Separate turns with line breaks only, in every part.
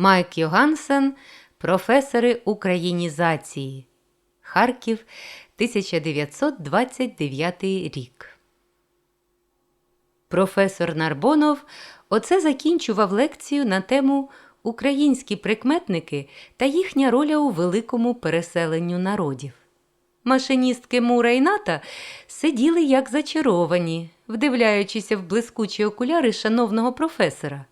Майк Йогансен, професори українізації. Харків, 1929 рік. Професор Нарбонов оце закінчував лекцію на тему Українські прикметники та їхня роля у великому переселенню народів. Машиністки Мура і Ната сиділи як зачаровані, вдивляючися в блискучі окуляри шановного професора.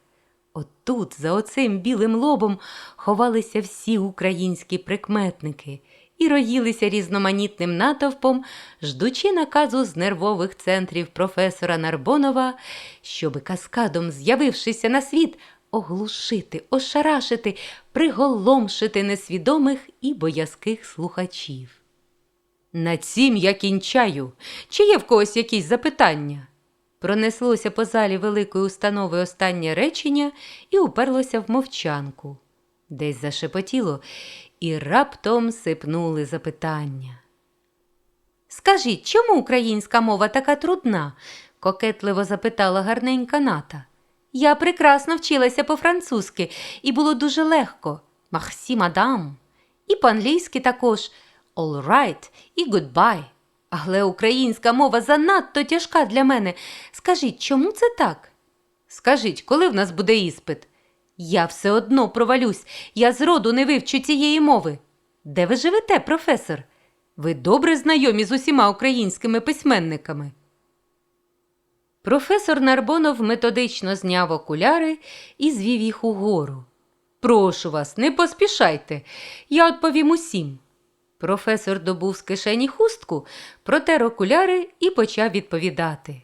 Отут, за оцим білим лобом, ховалися всі українські прикметники і роїлися різноманітним натовпом, ждучи наказу з нервових центрів професора Нарбонова, щоби каскадом, з'явившися на світ, оглушити, ошарашити, приголомшити несвідомих і боязких слухачів. На цім я кінчаю. Чи є в когось якісь запитання? Пронеслося по залі великої установи останнє речення і уперлося в мовчанку. Десь зашепотіло, і раптом сипнули запитання. Скажіть, чому українська мова така трудна? кокетливо запитала гарненька ната. Я прекрасно вчилася по-французьки, і було дуже легко. Махсі, мадам. І по-англійськи також all right і goodbye. Але українська мова занадто тяжка для мене. Скажіть, чому це так? Скажіть, коли в нас буде іспит? Я все одно провалюсь, я зроду не вивчу цієї мови. Де ви живете, професор? Ви добре знайомі з усіма українськими письменниками. Професор Нарбонов методично зняв окуляри і звів їх угору. Прошу вас, не поспішайте, я відповім усім. Професор добув з кишені хустку, протер окуляри і почав відповідати.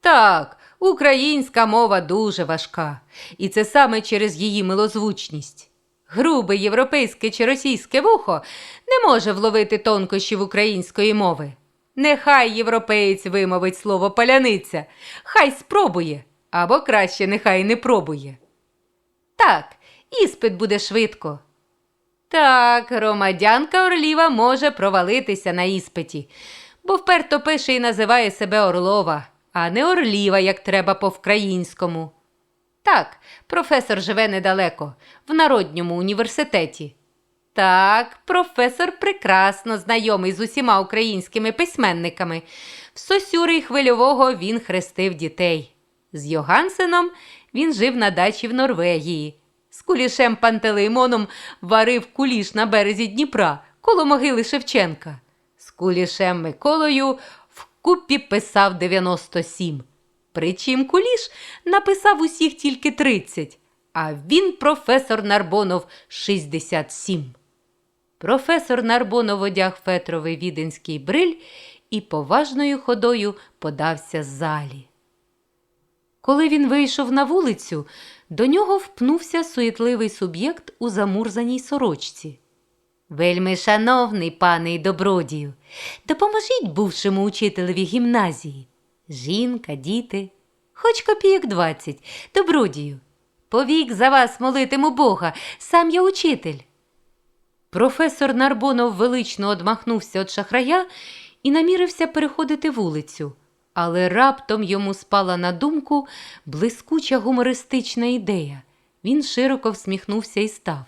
Так, українська мова дуже важка, і це саме через її милозвучність. Грубе європейське чи російське вухо не може вловити тонкощів української мови. Нехай європеєць вимовить слово паляниця, хай спробує, або краще нехай не пробує. Так, іспит буде швидко. Так, громадянка Орліва може провалитися на іспиті, бо вперто пише і називає себе Орлова, а не Орліва, як треба по-вкраїнському. Так, професор живе недалеко, в Народньому університеті. Так, професор прекрасно знайомий з усіма українськими письменниками. В Сосюри й хвильового він хрестив дітей. З Йогансеном він жив на дачі в Норвегії. З кулішем Пантелеймоном варив куліш на березі Дніпра коло могили Шевченка. З кулішем Миколою вкупі писав 97. Причим куліш написав усіх тільки 30, а він, професор Нарбонов, 67. Професор Нарбонов одяг фетровий віденський бриль і поважною ходою подався з залі. Коли він вийшов на вулицю, до нього впнувся суетливий суб'єкт у замурзаній сорочці. Вельми шановний пане і добродію, допоможіть бувшому учителеві гімназії. Жінка, діти, хоч копійок двадцять, добродію. Повік за вас молитиму Бога, сам я учитель. Професор Нарбонов велично одмахнувся від шахрая і намірився переходити вулицю, але раптом йому спала на думку блискуча гумористична ідея. Він широко всміхнувся і став.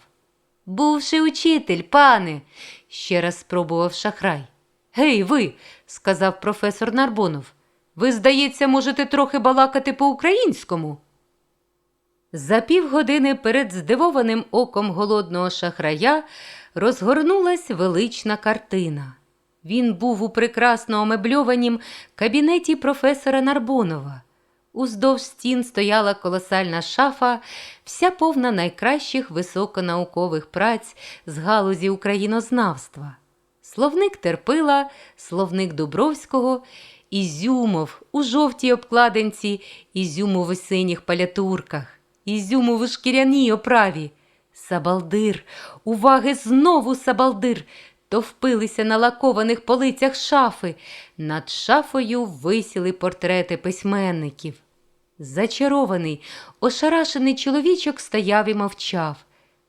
Бувши учитель, пане, ще раз спробував шахрай. Гей, ви, сказав професор Нарбонов, ви, здається, можете трохи балакати по-українському. За півгодини перед здивованим оком голодного шахрая розгорнулась велична картина. Він був у прекрасно омебльованім кабінеті професора Нарбонова. Уздовж стін стояла колосальна шафа, вся повна найкращих високонаукових праць з галузі українознавства. Словник Терпила, словник Дубровського, Ізюмов у жовтій обкладинці, Ізюмов у синіх палятурках, Ізюмов у шкіряній оправі. Сабалдир, уваги знову сабалдир, товпилися на лакованих полицях шафи. Над шафою висіли портрети письменників. Зачарований, ошарашений чоловічок стояв і мовчав.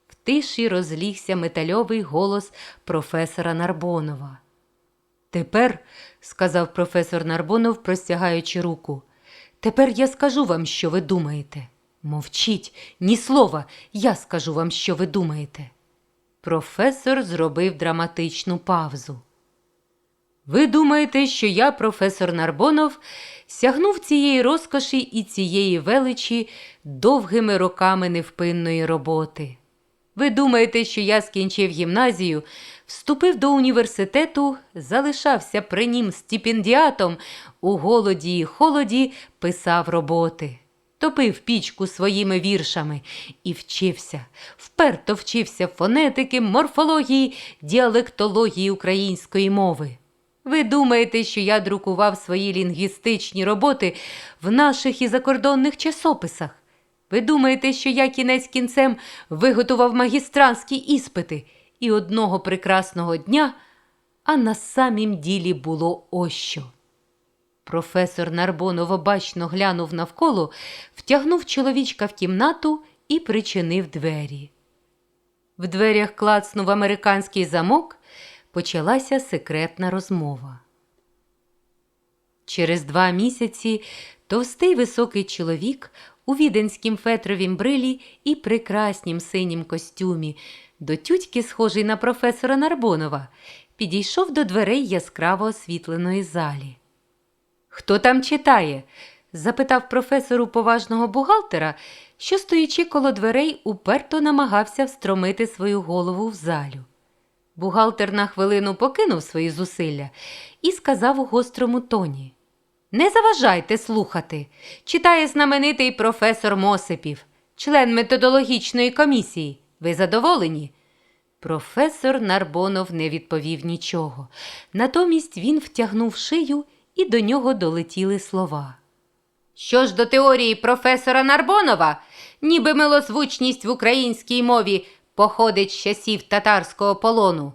В тиші розлігся метальовий голос професора Нарбонова. Тепер, сказав професор Нарбонов, простягаючи руку, тепер я скажу вам, що ви думаєте. Мовчіть, ні слова, я скажу вам, що ви думаєте. Професор зробив драматичну павзу. Ви думаєте, що я, професор Нарбонов, сягнув цієї розкоші і цієї величі довгими роками невпинної роботи. Ви думаєте, що я скінчив гімназію, вступив до університету, залишався при нім стипендіатом, у голоді і холоді писав роботи, топив пічку своїми віршами і вчився, вперто вчився фонетики, морфології, діалектології української мови. Ви думаєте, що я друкував свої лінгвістичні роботи в наших і закордонних часописах? Ви думаєте, що я кінець кінцем виготував магістранські іспити і одного прекрасного дня, а на самім ділі було ось що. Професор Нарбонов обачно глянув навколо, втягнув чоловічка в кімнату і причинив двері. В дверях клацнув американський замок, почалася секретна розмова. Через два місяці товстий високий чоловік у віденськім фетровім брилі і прекраснім синім костюмі, до тютьки, схожий на професора Нарбонова, підійшов до дверей яскраво освітленої залі. Хто там читає? запитав професору поважного бухгалтера, що, стоячи коло дверей, уперто намагався встромити свою голову в залю. Бухгалтер на хвилину покинув свої зусилля і сказав у гострому тоні: Не заважайте слухати. Читає знаменитий професор Мосипів, член методологічної комісії. Ви задоволені? Професор Нарбонов не відповів нічого. Натомість він втягнув шию, і до нього долетіли слова. Що ж до теорії професора Нарбонова, ніби милозвучність в українській мові походить з часів татарського полону,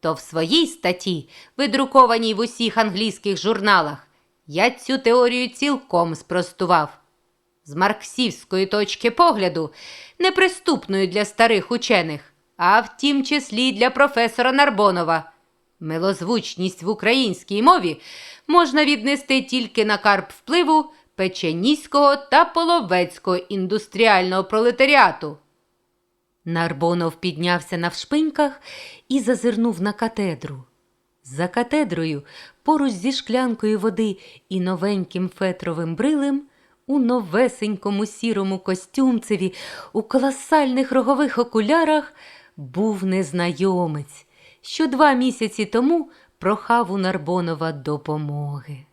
то в своїй статті, видрукованій в усіх англійських журналах, я цю теорію цілком спростував. З марксівської точки погляду, неприступною для старих учених, а в тім числі для професора Нарбонова. Милозвучність в українській мові можна віднести тільки на карп впливу печеніського та половецького індустріального пролетаріату. Нарбонов піднявся на вшпиньках і зазирнув на катедру. За катедрою, поруч зі шклянкою води і новеньким фетровим брилем, у новесенькому сірому костюмцеві, у колосальних рогових окулярах був незнайомець, що два місяці тому прохав у Нарбонова допомоги.